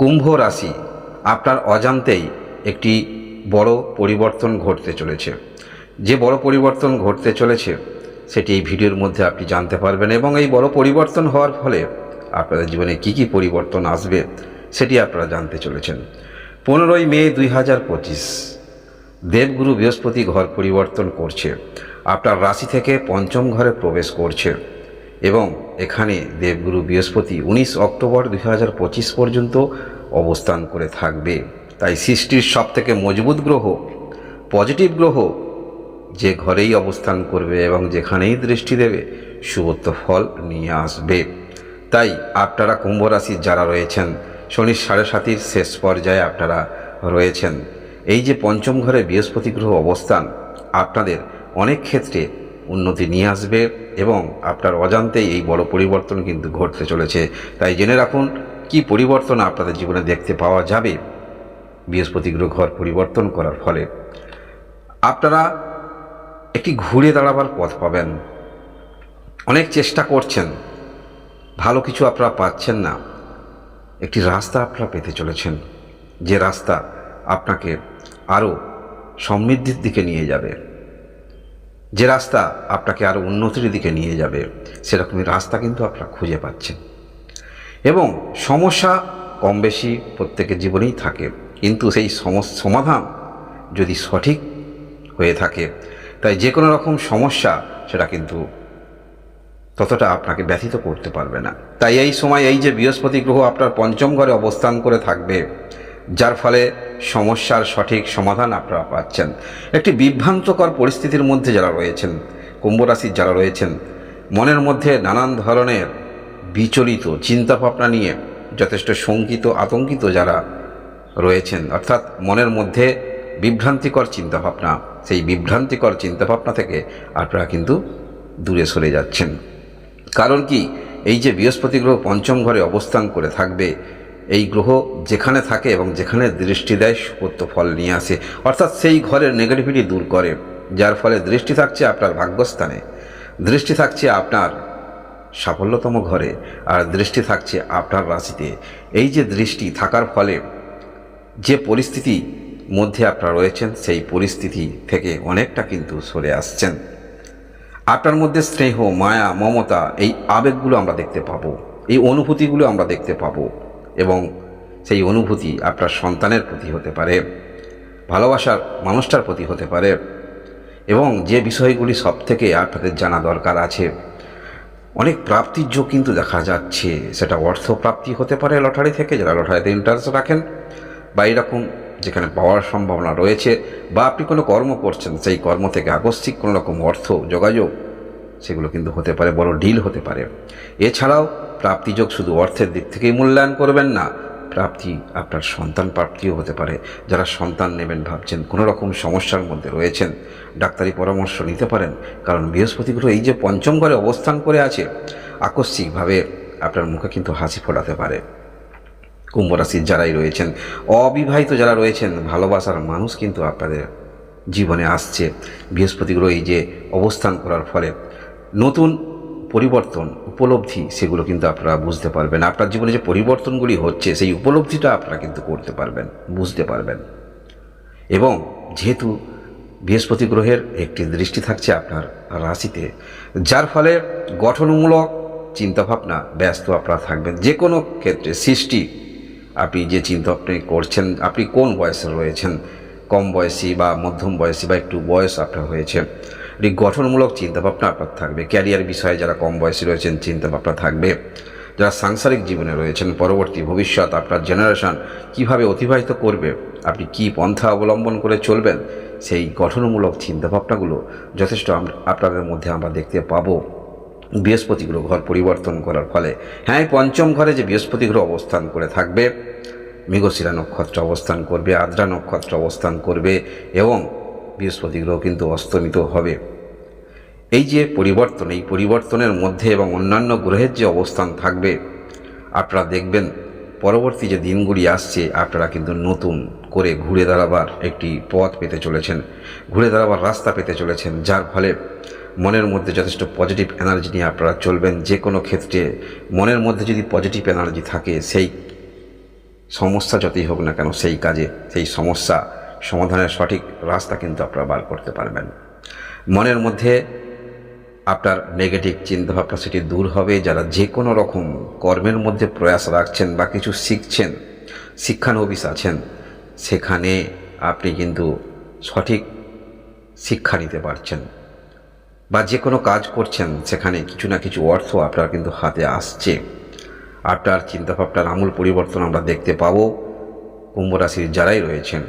কুম্ভ রাশি আপনার অজান্তেই একটি বড় পরিবর্তন ঘটতে চলেছে। যে বড় পরিবর্তন ঘটতে চলেছে, সেটি এই ভিডিওর মধ্যে আপনি জানতে পারবেন এবং এই বড় পরিবর্তন হওয়ার ফলে আপনাদের জীবনে কি কি পরিবর্তন আসবে, সেটি আপনারা জানতে চলেছেন। পনেরোই মে দুই হাজার পঁচিশ, দেবগুরু বৃহস্পতি ঘর পরিবর্তন করছে। আপনার রাশি থেকে পঞ্চম ঘরে প্রবেশ করছে। এবং এখানে দেবগুরু বৃহস্পতি উনিশ অক্টোবর দুই হাজার পঁচিশ পর্যন্ত অবস্থান করে থাকবে। তাই সৃষ্টির সব থেকে মজবুত গ্রহ, পজিটিভ গ্রহ, যে ঘরেই অবস্থান করবে এবং যেখানেই দৃষ্টি দেবে শুভত্ব ফল নিয়ে আসবে। তাই আপনারা কুম্ভ রাশির যারা রয়েছেন, শনির সাড়ে সাতির শেষ পর্যায়ে আপনারা রয়েছেন। এই যে পঞ্চম ঘরে বৃহস্পতি গ্রহ অবস্থান, আপনাদের অনেক ক্ষেত্রে উন্নতি নিয়ে আসবে এবং আপনার অজান্তেই এই বড় পরিবর্তন কিন্তু ঘটতে চলেছে। তাই জেনে রাখুন, কি পরিবর্তন আপনাদের জীবনে দেখতে পাওয়া যাবে? বৃহস্পতি গ্রহ ঘর পরিবর্তন করার ফলে। আপনারা একটি ঘুরে দাঁড়াবার পথ পাবেন। অনেক চেষ্টা করছেন। ভালো কিছু আপনারা পাচ্ছেন না। একটি রাস্তা আপনারা পেতে চলেছেন। যে রাস্তা আপনাকে আরও সমৃদ্ধির দিকে নিয়ে যাবে। যে রাস্তা আপনাকে আরও উন্নতির দিকে নিয়ে যাবে, সেরকমই রাস্তা কিন্তু আপনারা খুঁজে পাচ্ছেন। এবং সমস্যা কম বেশি প্রত্যেকের জীবনেই থাকে, কিন্তু সেই সমাধান যদি সঠিক হয়ে থাকে, তাই যে কোনো রকম সমস্যা সেটা কিন্তু ততটা আপনাকে ব্যথিত করতে পারবে না। তাই এই সময় এই যে বৃহস্পতি গ্রহ আপনার পঞ্চম ঘরে অবস্থান করে থাকবে যার ফলে সমস্যার সঠিক সমাধান আপনারা পাচ্ছেন। একটি বিভ্রান্তকর পরিস্থিতির মধ্যে যারা রয়েছেন কুম্ভ রাশির যারা রয়েছেন, মনের মধ্যে নানান ধরনের বিচলিত চিন্তাভাবনা নিয়ে যথেষ্ট শঙ্কিত, আতঙ্কিত যারা রয়েছেন, অর্থাৎ মনের মধ্যে বিভ্রান্তিকর চিন্তাভাবনা, সেই বিভ্রান্তিকর চিন্তাভাবনা থেকে আপনারা কিন্তু দূরে সরে যাচ্ছেন। কারণ কি? এই যে বৃহস্পতি গ্রহ পঞ্চম ঘরে অবস্থান করে থাকবে এই গ্রহ যেখানে থাকে এবং যেখানে দৃষ্টি দেয় সুপত্য ফল নিয়ে আসে। অর্থাৎ সেই ঘরের নেগেটিভিটি দূর করে, যার ফলে দৃষ্টি থাকছে আপনার ভাগ্যস্থানে। দৃষ্টি থাকছে আপনার সাফল্যতম ঘরে, আর দৃষ্টি থাকছে আপনার রাশিতে। এই যে দৃষ্টি থাকার ফলে যে পরিস্থিতি মধ্যে আপনারা রয়েছেন, সেই পরিস্থিতি থেকে অনেকটা কিন্তু সরে আসছেন। আপনার মধ্যে স্নেহ, মায়া, মমতা, এই আবেগগুলো আমরা দেখতে পাবো, এই অনুভূতিগুলো আমরা দেখতে পাবো। এবং সেই অনুভূতি আপনার সন্তানের প্রতি হতে পারে, ভালোবাসার মানুষটার প্রতি হতে পারে, এবং যে বিষয়গুলি সব থেকে আপনাদের জানা দরকার আছে, অনেক প্রাপ্তির যোগ কিন্তু দেখা যাচ্ছে। সেটা অর্থ প্রাপ্তি হতে পারে লটারি থেকে, যারা লটারিতে ইন্টারেস্ট রাখেন, বা এরকম যেখানে পাওয়ার সম্ভাবনা রয়েছে, বা আপনি কোনো কর্ম করছেন, সেই কর্ম থেকে আকস্মিক কোনো রকম অর্থ, যোগাযোগ সেগুলো কিন্তু হতে পারে, বড় ডিল হতে পারে। এছাড়াও প্রাপ্তিযোগ শুধু অর্থের দিক থেকেই মূল্যায়ন করবেন না, প্রাপ্তি আপনার সন্তান প্রাপ্তিও হতে পারে। যারা সন্তান নেবেন ভাবছেন কোনো রকম সমস্যার মধ্যে রয়েছেন, ডাক্তারি পরামর্শ নিতে পারেন, কারণ বৃহস্পতি গ্রহ এই যে পঞ্চম ঘরে অবস্থান করে আছে, আকস্মিকভাবে আপনার মুখে কিন্তু হাসি ফোটাতে পারে। কুম্ভ রাশির যারাই রয়েছেন, অবিবাহিত যারা রয়েছেন, ভালোবাসার মানুষ কিন্তু আপনাদের জীবনে আসছে। বৃহস্পতি গ্রহ এই যে অবস্থান করার ফলে নতুন পরিবর্তন, উপলব্ধি, সেগুলো কিন্তু আপনারা বুঝতে পারবেন। আপনার জীবনে যে পরিবর্তনগুলি হচ্ছে, সেই উপলব্ধিটা আপনারা কিন্তু করতে পারবেন, বুঝতে পারবেন। এবং যেহেতু বৃহস্পতি গ্রহের একটি দৃষ্টি থাকছে আপনার রাশিতে, যার ফলে গঠনমূলক চিন্তাভাবনা ব্যস্ত আপনারা থাকবেন। যে কোনো ক্ষেত্রে সৃষ্টি, আপনি যে চিন্তা আপনি করছেন, আপনি কোন বয়সে রয়েছেন? কম বয়সী বা মধ্যম বয়সী বা একটু বয়স আপনার হয়েছে। এই গঠনমূলক চিন্তাভাবনা আপনার থাকবে। ক্যারিয়ার বিষয়ে যারা কম বয়সী রয়েছেন, চিন্তাভাবনা থাকবে। যারা সাংসারিক জীবনে রয়েছেন, পরবর্তী ভবিষ্যৎ আপনার জেনারেশন কীভাবে অতিবাহিত করবে, আপনি কি পন্থা অবলম্বন করে চলবেন, সেই গঠনমূলক চিন্তাভাবনাগুলো যথেষ্ট আপনাদের মধ্যে আমরা দেখতে পাবো। বৃহস্পতি গ্রহ ঘর পরিবর্তন করার ফলে। হ্যাঁ পঞ্চম ঘরে যে বৃহস্পতি গ্রহ অবস্থান করে থাকবে মৃগশিরা নক্ষত্র অবস্থান করবে, আদ্রা নক্ষত্র অবস্থান করবে এবং বৃহস্পতি গ্রহ কিন্তু অস্তমিত হবে। এই যে পরিবর্তন, এই পরিবর্তনের মধ্যে এবং অন্যান্য গ্রহের যে অবস্থান থাকবে, আপনারা দেখবেন পরবর্তী যে দিনগুলি আসছে, আপনারা কিন্তু নতুন করে ঘুরে দাঁড়াবার একটি পথ পেতে চলেছেন, ঘুরে দাঁড়াবার রাস্তা পেতে চলেছেন, যার ফলে মনের মধ্যে যথেষ্ট পজিটিভ এনার্জি নিয়ে আপনারা চলবেন। যে কোনো ক্ষেত্রে মনের মধ্যে যদি পজিটিভ এনার্জি থাকে, সেই সমস্যা যতই হোক না কেন, সেই কাজে, সেই সমস্যা সমাধানের সঠিক রাস্তা কিন্তু আপনারা বার করতে পারবেন। মনের মধ্যে আপনার নেগেটিভ চিন্তাভাবনা সেটি দূর হবে। যারা যে কোনো রকম কর্মের মধ্যে প্রয়াস রাখছেন বা কিছু শিখছেন, শিক্ষানবিশ আছেন, সেখানে আপনি কিন্তু সঠিক শিক্ষা নিতে পারছেন বা যে কোনো কাজ করছেন, সেখানে কিছু না কিছু অর্থ আপনার কিন্তু হাতে আসছে। আপনার চিন্তাভাবনার আমূল পরিবর্তন আমরা দেখতে পাবো। কুম্ভ রাশির যারাই রয়েছেন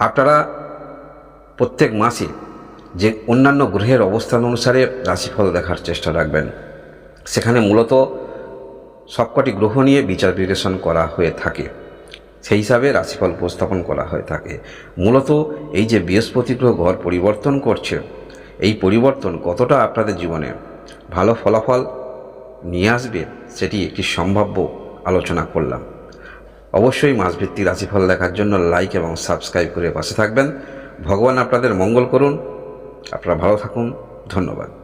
আপনারা প্রত্যেক মাসে যে অন্যান্য গ্রহের অবস্থান অনুসারে রাশিফল দেখার চেষ্টা রাখবেন। সেখানে মূলত সবকটি গ্রহ নিয়ে বিচার বিশ্লেষণ করা হয়ে থাকে। সেই হিসাবে রাশিফল উপস্থাপন করা হয়ে থাকে। মূলত এই যে বৃহস্পতি গ্রহ ঘর পরিবর্তন করছে, এই পরিবর্তন কতটা আপনাদের জীবনে ভালো ফলাফল নিয়ে আসবে, সেটি একটি সম্ভাব্য আলোচনা করলাম। অবশ্যই মাসভিত্তিক রাশিফল দেখার জন্য লাইক এবং সাবস্ক্রাইব করে পাশে থাকবেন। ভগবান আপনাদের মঙ্গল করুন। আপনারা ভালো থাকুন। ধন্যবাদ।